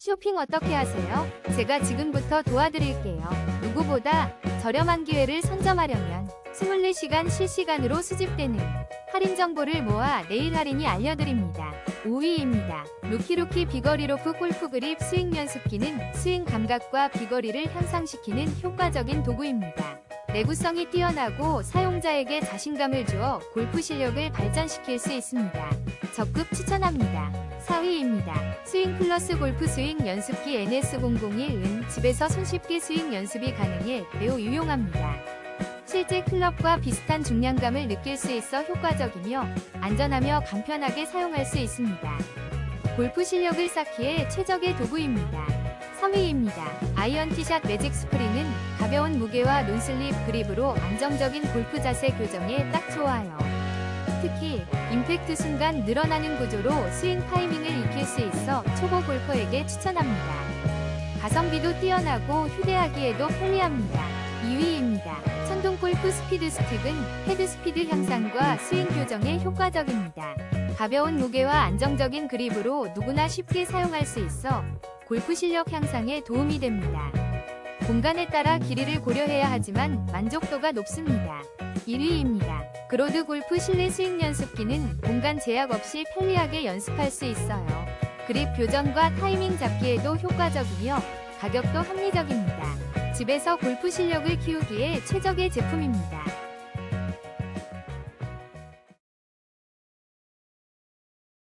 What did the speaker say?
쇼핑 어떻게 하세요? 제가 지금부터 도와드릴게요. 누구보다 저렴한 기회를 선점하려면 24시간 실시간으로 수집되는 할인 정보를 모아 내일 할인이 알려드립니다. 5위입니다. 루키루키 비거리 로프 골프 그립 스윙 연습기는 스윙 감각과 비거리를 향상시키는 효과적인 도구입니다. 내구성이 뛰어나고 사용자에게 자신감을 주어 골프 실력을 발전시킬 수 있습니다. 적극 추천합니다. 4위입니다. 스윙 플러스 골프 스윙 연습기 NS001은 집에서 손쉽게 스윙 연습이 가능해 매우 유용합니다. 실제 클럽과 비슷한 중량감을 느낄 수 있어 효과적이며 안전하며 간편하게 사용할 수 있습니다. 골프 실력을 쌓기에 최적의 도구입니다. 3위입니다. 아이언 티샷 매직 스프링은 가벼운 무게와 논슬립 그립으로 안정적인 골프 자세 교정에 딱 좋아요. 특히 임팩트 순간 늘어나는 구조로 스윙 타이밍을 익힐 수 있어 초보 골퍼에게 추천합니다. 가성비도 뛰어나고 휴대하기에도 편리합니다. 2위입니다. 천둥 골프 스피드 스틱은 헤드 스피드 향상과 스윙 교정에 효과적입니다. 가벼운 무게와 안정적인 그립으로 누구나 쉽게 사용할 수 있어 골프 실력 향상에 도움이 됩니다. 공간에 따라 길이를 고려해야 하지만 만족도가 높습니다. 1위입니다. 그로드 골프 실내 스윙 연습기는 공간 제약 없이 편리하게 연습할 수 있어요. 그립 교정과 타이밍 잡기에도 효과적이며 가격도 합리적입니다. 집에서 골프 실력을 키우기에 최적의 제품입니다.